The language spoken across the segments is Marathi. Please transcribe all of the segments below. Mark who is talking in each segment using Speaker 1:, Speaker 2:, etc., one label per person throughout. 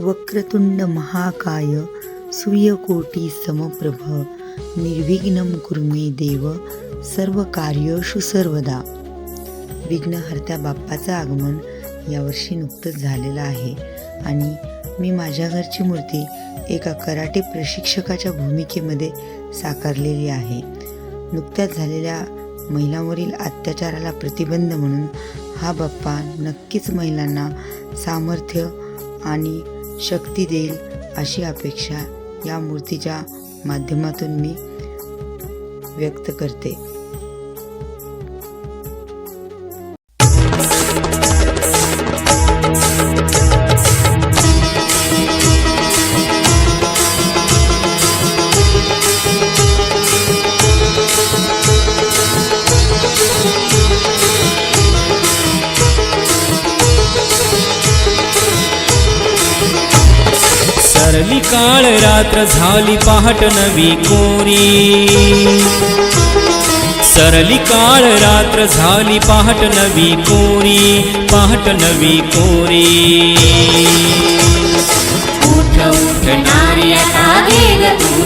Speaker 1: वक्रतुंड महाकाय सूर्यकोटी समप्रभ निर्विघ्नम कुर्मे देव सर्व कार्यशु सर्वदा. विघ्नहर्त्या बाप्पाचं आगमन यावर्षी नुकतंच झालेलं आहे. आणि मी माझ्या घरची मूर्ती एका कराटे प्रशिक्षकाच्या भूमिकेमध्ये साकारलेली आहे. नुकत्याच झालेल्या महिलांवरील अत्याचाराला प्रतिबंध म्हणून हा बाप्पा नक्कीच महिलांना सामर्थ्य आणि शक्ती देईल अशी अपेक्षा या मूर्तीच्या माध्यमातून मी व्यक्त करते.
Speaker 2: सरली काळ रात्र झाली पहाट नवी कोरी. सरली काळ रात्र झाली पहाट नवी कोरी पहाट नवी कोरी. उठ उठ नारी आता तू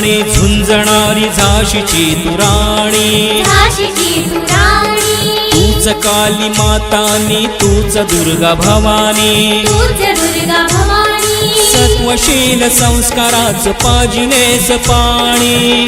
Speaker 2: रणांगणी झुंजणारी झाशीची तुराणी
Speaker 3: राणी
Speaker 2: तूच काली मातानी तूच दुर्गा भवानी.
Speaker 3: तूच दुर्गा भवानी.
Speaker 2: सत्वशील संस्काराच पाजिनेस पाणी.